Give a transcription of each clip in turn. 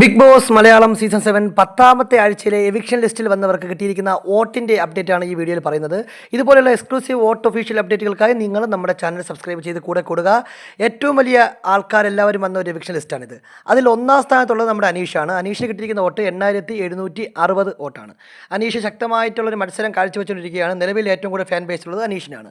Bigg Boss Malayalam season seven പത്താമത്തെ ആഴ്ചയിലെ eviction ലിസ്റ്റിൽ വന്നവർക്ക് കിട്ടിയിരിക്കുന്ന വോട്ടിന്റെ അപ്ഡേറ്റ് ആണ് ഈ വീഡിയോയിൽ പറയുന്നത്. ഇതുപോലെയുള്ള എക്സ്ക്ലൂസീവ് വോട്ട് ഒഫീഷ്യൽ അപ്ഡേറ്റുകൾക്കായി നിങ്ങൾ നമ്മുടെ ചാനൽ സബ്സ്ക്രൈബ് ചെയ്ത് കൂടെ കൂടുക. ഏറ്റവും വലിയ ആൾക്കാരെല്ലാവരും വന്ന ഒരു എവിക്ഷൻ ലിസ്റ്റാണിത് അതിൽ ഒന്നാം സ്ഥാനത്തുള്ളത് നമ്മുടെ അനീഷാണ്. അനീഷിന് കിട്ടിയിരിക്കുന്ന വോട്ട് എണ്ണായിരത്തി എഴുന്നൂറ്റി അറുപത് വോട്ടാണ്. അനീഷ് ശക്തമായിട്ടുള്ളൊരു മത്സരം കാഴ്ചവെച്ചുകൊണ്ടിരിക്കുകയാണ് നിലവിൽ ഏറ്റവും കൂടുതൽ ഫാൻ ബേസ് ഉള്ളത് അനീഷിനാണ്.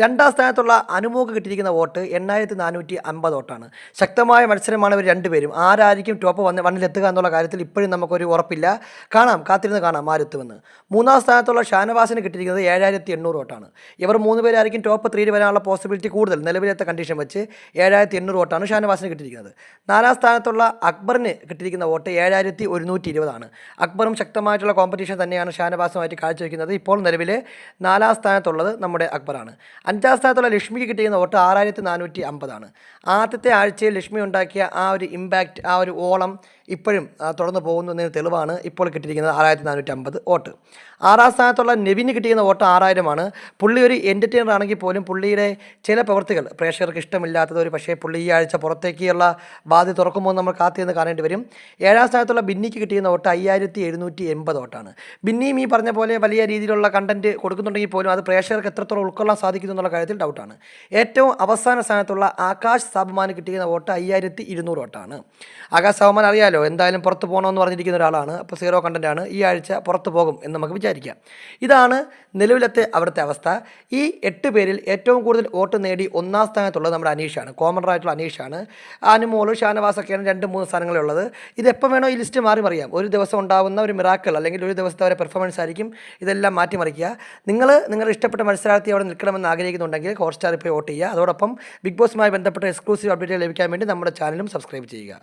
രണ്ടാം സ്ഥാനത്തുള്ള അനുമോക്ക് കിട്ടിയിരിക്കുന്ന വോട്ട് എണ്ണായിരത്തി നാനൂറ്റി അമ്പത് വോട്ടാണ്. ശക്തമായ മത്സരമാണ് ഇവർ രണ്ടുപേരും. ആരായിരിക്കും ടോപ്പ് വന്ന് വണ്ണിലെത്തുക എന്നുള്ള കാര്യത്തിൽ ഇപ്പോഴും നമുക്കൊരു ഉറപ്പില്ല. കാണാം കാത്തിരുന്ന് കാണാം ആരെത്തുമെന്ന്. മൂന്നാം സ്ഥാനത്തുള്ള ഷാനവാസിന് കിട്ടിയിരിക്കുന്നത് ഏഴായിരത്തി എണ്ണൂറ് വോട്ടാണ്. ഇവർ മൂന്ന് പേരായിരിക്കും ടോപ്പ് ത്രീയിൽ വരാനുള്ള പോസിബിലിറ്റി കൂടുതൽ നിലവിലത്തെ കണ്ടീഷൻ വെച്ച് ഏഴായിരത്തി എണ്ണൂറ് വോട്ടാണ് ഷാനവാസിന് കിട്ടിയിരിക്കുന്നത്. നാലാം സ്ഥാനത്തുള്ള അക്ബറിന് കിട്ടിയിരിക്കുന്ന വോട്ട് ഏഴായിരത്തി ഒരുന്നൂറ്റി ഇരുപതാണ് അക്ബറും ശക്തമായിട്ടുള്ള കോമ്പറ്റീഷൻ തന്നെയാണ് ഷാനവാസുമായിട്ട് കാഴ്ചവെക്കുന്നത്. ഇപ്പോൾ നിലവിൽ നാലാം സ്ഥാനത്തുള്ളത് നമ്മുടെ അക്ബറാണ്. അഞ്ചാം സ്ഥാനത്തുള്ള ലക്ഷ്മിക്ക് കിട്ടിയിരുന്ന വോട്ട് ആറായിരത്തി നാനൂറ്റി അമ്പതാണ് ആദ്യത്തെ ആഴ്ചയിൽ ലക്ഷ്മി ഉണ്ടാക്കിയ ആ ഒരു ഇമ്പാക്റ്റ് ആ ഒരു ഓളം ഇപ്പോഴും തുടർന്ന് പോകുന്നു എന്നതിന് തെളിവാണ് ഇപ്പോൾ കിട്ടിയിരിക്കുന്നത് ആറായിരത്തി നാനൂറ്റി അമ്പത് വോട്ട്. ആറാം സ്ഥാനത്തുള്ള നെവിന് കിട്ടിയിരുന്ന വോട്ട് ആറായിരമാണ്. പുള്ളി ഒരു എന്റർടൈനർ ആണെങ്കിൽ പോലും പുള്ളിയുടെ ചില പ്രവൃത്തികൾ പ്രേക്ഷകർക്ക് ഇഷ്ടമില്ലാത്തത് ഒരു പക്ഷേ പുള്ളി ഈ ആഴ്ച പുറത്തേക്കുള്ള ബാധ്യത തുറക്കുമ്പോൾ നമ്മൾ കാത്തിരുന്ന് കാണേണ്ടി വരും. ഏഴാം സ്ഥാനത്തുള്ള ബിന്നിക്ക് കിട്ടിയിരുന്ന വോട്ട് അയ്യായിരത്തി എഴുന്നൂറ്റി എൺപത് വോട്ടാണ്. ബിന്നിയും ഈ പറഞ്ഞ പോലെ വലിയ രീതിയിലുള്ള കണ്ടന്റ് കൊടുക്കുന്നുണ്ടെങ്കിൽ പോലും അത് പ്രേക്ഷകർക്ക് എത്രത്തോളം ഉൾക്കൊള്ളാൻ സാധിക്കുന്നു എന്നുള്ള കാര്യത്തിൽ ഡൗട്ടാണ് ഏറ്റവും അവസാന സ്ഥാനത്തുള്ള ആകാശ് സാബുമാന് കിട്ടിയിരുന്ന വോട്ട് അയ്യായിരത്തി ഇരുന്നൂറ് വോട്ടാണ്. ആകാശ് സാബുമാൻ അറിയാലോ എന്തായാലും പുറത്ത് പോകണമെന്ന് പറഞ്ഞിരിക്കുന്ന ഒരാളാണ്. അപ്പോൾ സീറോ കണ്ടന്റ് ആണ് ഈ ആഴ്ച പുറത്ത് പോകും എന്ന് നമുക്ക് വിചാരിക്കാം. ഇതാണ് നിലവിലത്തെ അവിടുത്തെ അവസ്ഥ. ഈ എട്ട് പേരിൽ ഏറ്റവും കൂടുതൽ വോട്ട് നേടി ഒന്നാം സ്ഥാനത്തുള്ളത് നമ്മുടെ അനീഷാണ്. കോമൺ ആയിട്ടുള്ള അനീഷാണ്. അനുമോൾ ഷാനവാസൊക്കെയാണ് രണ്ട് മൂന്ന് സ്ഥാനങ്ങളുള്ളത് എപ്പം വേണോ ഈ ലിസ്റ്റ് മാറി മറിയാം. ഒരു ദിവസം ഉണ്ടാകുന്ന ഒരു മിറാക്കൾ അല്ലെങ്കിൽ ഒരു ദിവസത്തെ അവരെ പെർഫോമൻസ് ആയിരിക്കും ഇതെല്ലാം മാറ്റിമറിക്കുക. നിങ്ങൾ നിങ്ങളുടെ ഇഷ്ടപ്പെട്ട മത്സരാർത്ഥി അവിടെ നിൽക്കണമെന്ന് ആഗ്രഹിക്കുന്നുണ്ടെങ്കിൽ ഹോർസ്റ്റാർ ഇപ്പോൾ വോട്ട് ചെയ്യുക. അതോടൊപ്പം ബിഗ് ബോസുമായി ബന്ധപ്പെട്ട എക്സ്ക്ലൂസീവ് അപ്ഡേറ്റുകൾ ലഭിക്കാൻ വേണ്ടി നമ്മുടെ ചാനലും സബ്സ്ക്രൈബ് ചെയ്യുക.